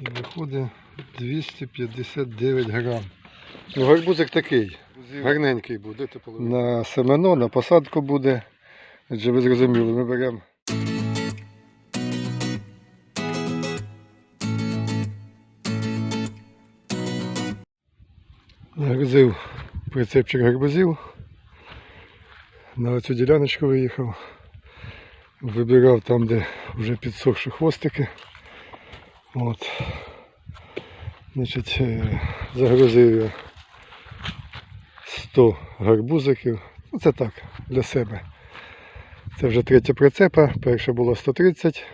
виходить 259 грам. Ну, гарбузик такий, гарненький буде. На семено, на посадку буде. Адже ви зрозуміли, ми беремо. Нагрузив прицепчик гарбузів. На цю діляночку виїхав. Вибирав там, де вже підсохші хвостики. От. Значить, е, загрузив я 100 гарбузиків. Ну це так, для себе. Це вже третя прицепа. Перша була 130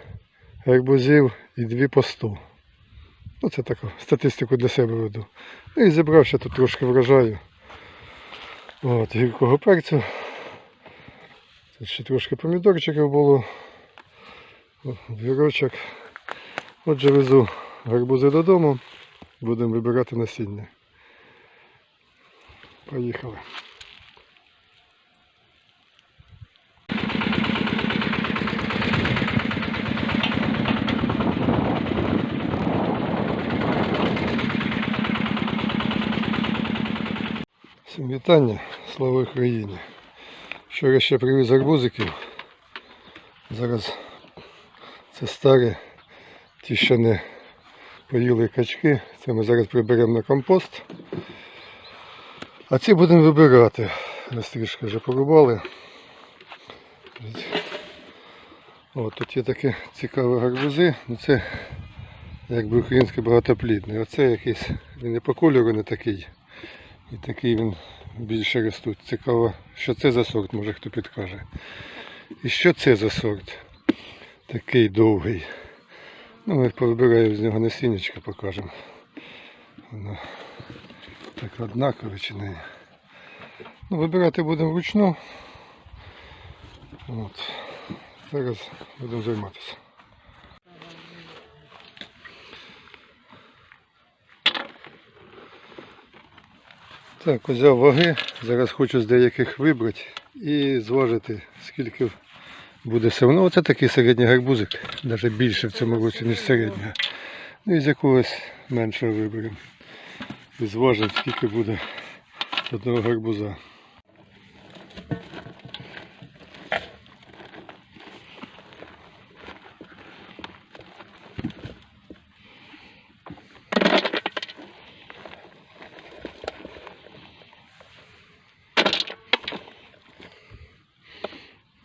гарбузів і дві по 100. Ну це таку статистику для себе веду. Ну і зібрав ще тут трошки врожаю. От, гіркого перцю. Тут ще трошки помідорчиків було. О, Вірочок. Отже, везу гарбузи додому. Будемо вибирати насіння. Поїхали. Всім вітання, слава Україні. Вчора ще привіз гарбузиків. Зараз це старі, ті, що не поїли качки. Це ми зараз приберемо на компост. А ці будемо вибирати. Ось трішки вже порубали. От, тут є такі цікаві гарбузи. Ну це якби український багатоплідний. Оце якийсь, він і по кольору не такий. І такий він більше ростуть. Цікаво, що це за сорт, може хто підкаже. І що це за сорт? Такий довгий. Ну, ми повибираємо з нього насіннячка, покажемо. Воно так однакове чи не. Ну, вибирати будемо вручну. От. Зараз будемо займатися. Так, взяв ваги. Зараз хочу з деяких вибрати і зважити, скільки буде все. одно. оце такий середній гарбузик, навіть більше в цьому році, ніж середнього. Ну і з якогось меншого виберемо. І зважимо, скільки буде одного гарбуза.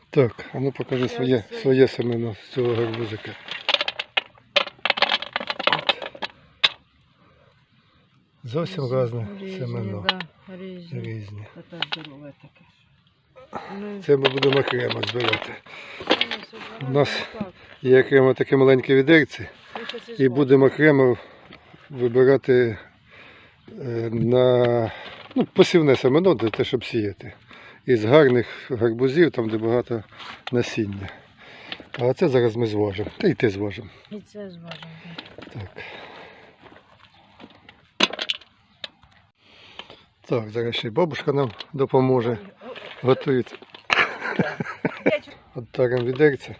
Так, а ну покажи своє, своє семено з цього гарбузика. Зовсім різне семено. Да, різні. Різні. Це здорове таке. Ну, Це ми будемо окремо збирати. у нас Є окремо такі маленькі відерці. І будемо окремо вибирати е, на ну, посівне семено, для те, щоб сіяти. Із гарних гарбузів, там де багато насіння. А це зараз ми зважимо. Та й ти зважимо. І це зважимо. Так. Так, зараз ще й бабушка нам допоможе. Готується. От так відерця.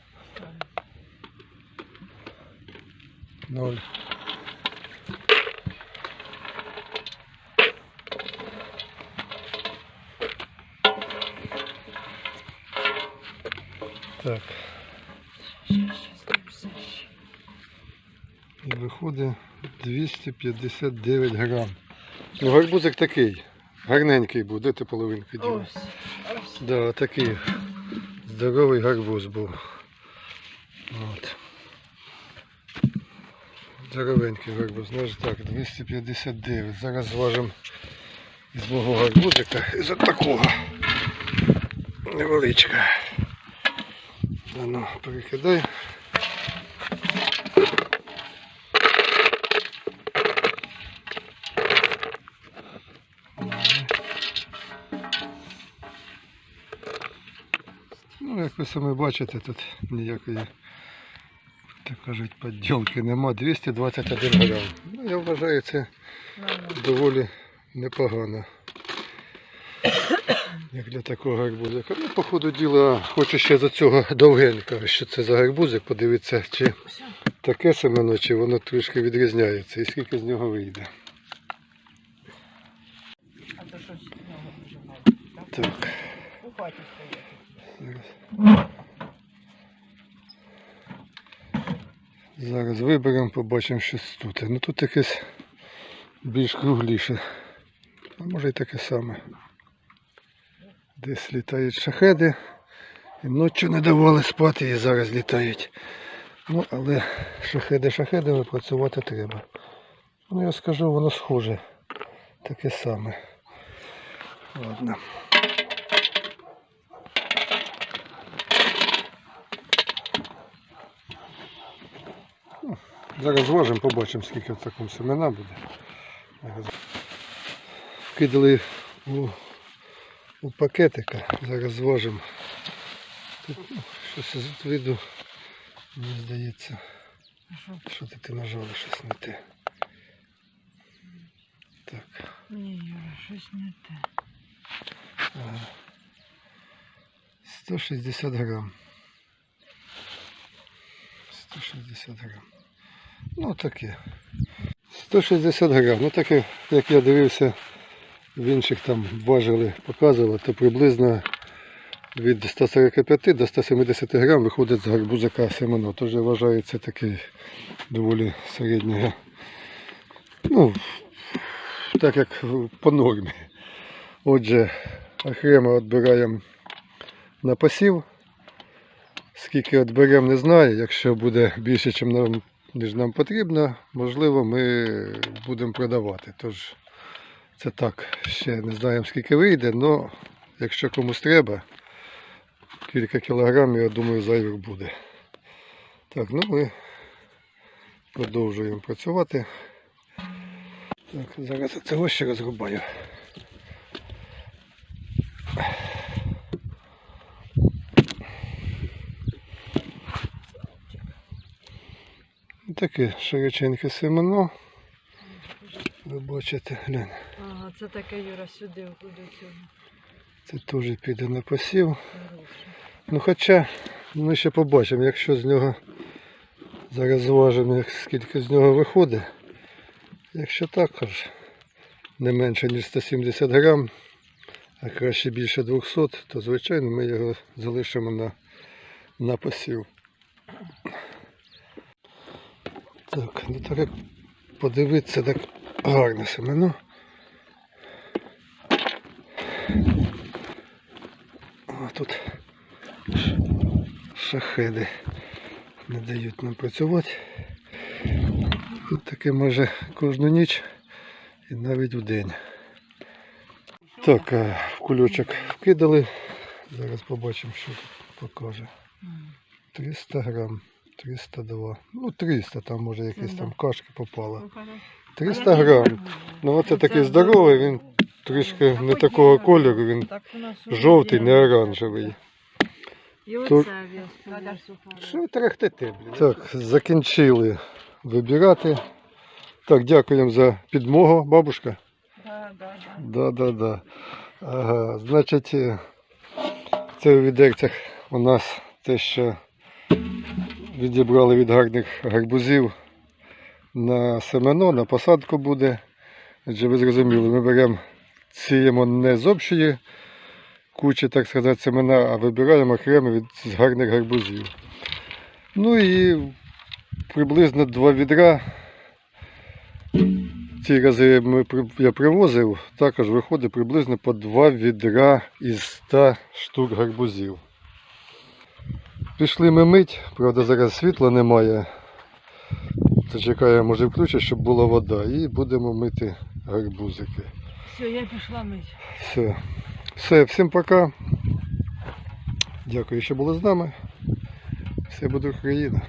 Ноль. Так. І виходить 259 грам. Ну, гарбузик такий. Гарненький був, де ти половинку діла? Ось. Ось. Да, такий здоровий гарбуз був. От. Здоровенький гарбуз. Значить так, 259. Зараз зважимо із мого гарбузика із от такого. Невеличка. А ну. Ну, як ви самі бачите, тут ніякої, так кажуть, подділки нема. 221 грам. Ну, я вважаю, це доволі непогано. Як для такого гарбузика. Ну, по ходу діла, хочу ще за цього довгенького, що це за гарбузик, подивитися, чи таке семено, чи воно трішки відрізняється, і скільки з нього вийде. А то щось з нього. Так? Зараз. Виберемо, побачимо щось тут. Ну тут якесь більш кругліше. А може й таке саме. Десь літають шахеди. І ночі не давали спати і зараз літають. Ну, але шахеди шахедами працювати треба. Ну я скажу, воно схоже. Таке саме. Ладно. Ну, Зараз зважимо, побачимо, скільки в такому семена буде. Кидали у, у пакетика, зараз зважимо. Тут ну, щось з виду, мені здається, що? що ти, ти нажала щось не те. Так. Ні, Юра, щось не те. Ага. 160 грам. 160 грам. Ну таке. 160 грам. Ну таке, як я дивився, в інших там важили, показували, то приблизно від 145 до 170 грам виходить з гарбузика семено. Тож вважається такий доволі середній. Ну, так як по нормі. Отже, окремо відбираємо на посів. Скільки відберемо, не знаю. Якщо буде більше, ніж нам, потрібно, можливо, ми будемо продавати. Тож це так, ще не знаємо скільки вийде, але якщо комусь треба, кілька кілограмів, я думаю, зайвих буде. Так, ну ми продовжуємо працювати. Так, зараз цього ще розрубаю. Таке широченьке семено. Ви бачите, глянь, Ага, це таке Юра сюди до цього. це теж піде на посів. Хороше. Ну хоча ми ще побачимо, якщо з нього зараз зважимо, як скільки з нього виходить. Якщо також не менше ніж 170 грам, а краще більше 200, то звичайно ми його залишимо на, на посів. Так, ну так як подивитися, так гарне семено. А тут шахеди не дають нам працювати. Тут таке може кожну ніч і навіть в день. Так, в кульочок вкидали. Зараз побачимо, що тут покаже. 300 грам, 302. Ну 300, там може якісь там кашки попало. Ну, хорошо. 300 грам. Ну оце такий здоровий, він трішки не такого кольору, він Так жовтий, не оранжевий. Тут- Що ви трехтите, блін? Так, закінчили вибирати. Так, дякуємо за підмогу, бабушка. Да, да, да. Да, да, да. Ага, значить, е, це у відерцях у нас те, що відібрали від гарних гарбузів на семено, на посадку буде. Адже ви зрозуміли, ми беремо, сіємо не з общої кучі, так сказати, семена, а вибираємо окремо від гарних гарбузів. Ну і приблизно два відра. Ці рази ми, я привозив, також виходить приблизно по два відра із 100 штук гарбузів. Пішли ми мить, правда зараз світла немає. Зачекаємо, може включить, щоб була вода. І будемо мити гарбузики. Все, я пішла мити. Все. Все, всім пока. Дякую, що були з нами. Все буде Україна.